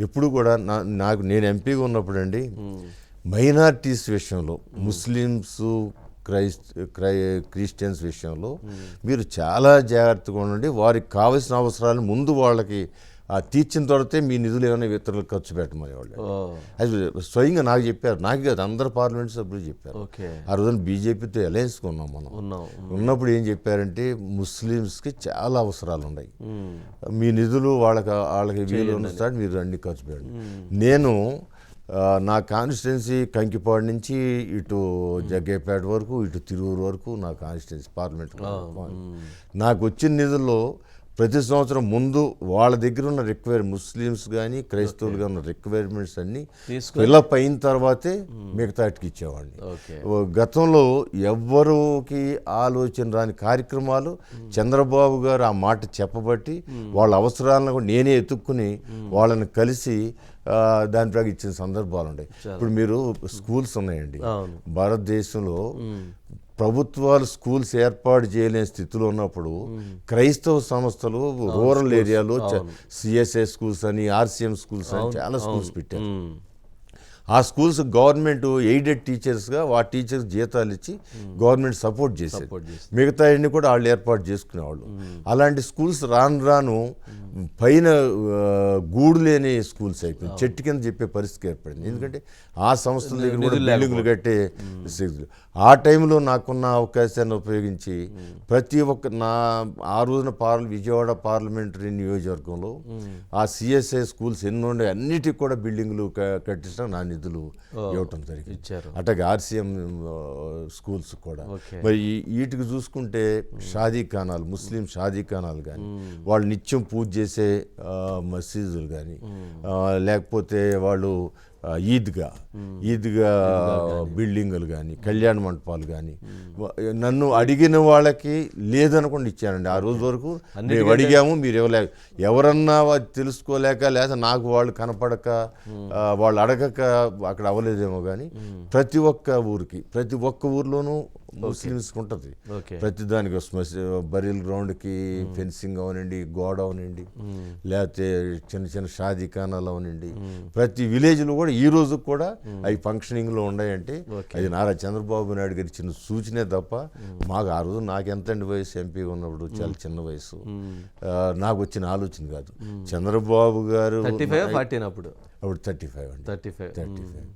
ఎప్పుడు కూడా నా నాకు నేను ఎంపీగా ఉన్నప్పుడు అండి మైనార్టీస్ విషయంలో ముస్లిమ్స్ క్రైస్ట్ క్రై క్రిస్టియన్స్ విషయంలో మీరు చాలా జాగ్రత్తగా ఉండండి. వారికి కావలసిన అవసరాలు ముందు వాళ్ళకి తీర్చిన తర్వాతే మీ నిధులు ఏమైనా ఇతరులకు ఖర్చు పెట్టమని వాళ్ళు అది స్వయంగా నాకు చెప్పారు. నాకు కాదు అందరు పార్లమెంట్ సభ్యులు చెప్పారు. ఆ రోజున బీజేపీతో అలయన్స్ ఉన్నాం మనం. ఉన్నాం. ఉన్నప్పుడు ఏం చెప్పారంటే ముస్లిమ్స్కి చాలా అవసరాలు ఉన్నాయి. మీ నిధులు వాళ్ళకి వాళ్ళకి వీలు ఉన్నస్తాడు మీరు అన్ని ఖర్చు పెట్టండి. నేను నా కాన్స్టిట్యున్సీ కంకిపాడు నుంచి ఇటు జగ్గేపేట వరకు ఇటు తిరువురు వరకు నా కాన్స్టిట్యున్సీ పార్లమెంట్ నాకు వచ్చిన నిధుల్లో ప్రతి సంవత్సరం ముందు వాళ్ళ దగ్గర ఉన్న రిక్వైర్ ముస్లిమ్స్ కానీ క్రైస్తవులుగా ఉన్న రిక్వైర్మెంట్స్ అన్ని ఫిలప్ అయిన తర్వాతే మిగతాటికి ఇచ్చేవాడిని. గతంలో ఎవ్వరికి ఆలోచన రాని కార్యక్రమాలు చంద్రబాబు గారు ఆ మాట చెప్పబట్టి వాళ్ళ అవసరాలను కూడా నేనే ఎత్తుక్కుని వాళ్ళని కలిసి దాని ప్రకారం ఇచ్చిన సందర్భాలు ఉన్నాయి ఇప్పుడు మీరు స్కూల్స్ ఉన్నాయండి. భారతదేశంలో ప్రభుత్వాలు స్కూల్స్ ఏర్పాటు చేయలేని స్థితిలో ఉన్నప్పుడు క్రైస్తవ సంస్థలు రూరల్ ఏరియాలో సిఎస్ఐ స్కూల్స్ అని ఆర్సిఎం స్కూల్స్ అని చాలా స్కూల్స్ పెట్టారు. ఆ స్కూల్స్ గవర్నమెంట్ ఎయిడెడ్ టీచర్స్గా ఆ టీచర్స్ జీతాలు ఇచ్చి గవర్నమెంట్ సపోర్ట్ చేసేది. మిగతా అన్ని కూడా వాళ్ళు ఏర్పాటు చేసుకునేవాళ్ళు. అలాంటి స్కూల్స్ రాను రాను పైన గూడు లేని స్కూల్స్ అయిపోయింది. చెట్టు కింద చెప్పే పరిస్థితి ఏర్పడింది. ఎందుకంటే ఆ సంస్థల దగ్గర కూడా బిల్డింగ్లు కట్టే. ఆ టైంలో నాకున్న అవకాశాన్ని ఉపయోగించి ప్రతి ఒక్క నా ఆ రోజున పార్ల విజయవాడ పార్లమెంటరీ నియోజకవర్గంలో ఆ సిఎస్ఐ స్కూల్స్ ఎన్నో ఉన్నాయి అన్నిటికి కూడా బిల్డింగ్లు క- కట్టించడం నా నిధులు ఇవ్వటం జరిగింది. అట్లాగే ఆర్సీఎం స్కూల్స్ కూడా. మరి ఈ- వీటికి చూసుకుంటే షాదీ ఖానాలు ముస్లిం షాదీ ఖానాలు కానీ వాళ్ళు నిత్యం పూజ చేసే మసీదులు కానీ లేకపోతే వాళ్ళు ఈద్గా ఈద్గా బిల్డింగులు కానీ కళ్యాణ మంటపాలు కానీ నన్ను అడిగిన వాళ్ళకి లేదనకుండా ఇచ్చానండి ఆ రోజు వరకు మేము అడిగాము మీరు ఇవ్వలేక ఎవరన్నా తెలుసుకోలేక లేదా నాకు వాళ్ళు కనపడక వాళ్ళు అడగక అక్కడ అవ్వలేదేమో కానీ ప్రతి ఒక్క ఊరికి ప్రతి ఒక్క ఊర్లోనూ ముస్లిమ్స్కి ఉంటుంది ఓకే. ప్రతి దానికి శ్మశ బరీల్ గ్రౌండ్కి ఫెన్సింగ్ అవనండి గోడ అవనండి లేకపోతే చిన్న చిన్న షాదీ ఖానాలు అవనండి. ప్రతి విలేజ్లో కూడా ఈ రోజు కూడా అవి ఫంక్షనింగ్లో ఉన్నాయంటే అది నారా చంద్రబాబు నాయుడు గారి చిన్న సూచనే తప్ప మాకు ఆ రోజు నాకు ఎంతండి వయసు? ఎంపీ ఉన్నప్పుడు చాలా చిన్న వయసు. నాకు వచ్చిన ఆలోచన కాదు. చంద్రబాబు గారు థర్టీ ఫైవ్ అప్పుడు. అప్పుడు థర్టీ ఫైవ్ అండి. Thirty five. Thirty five.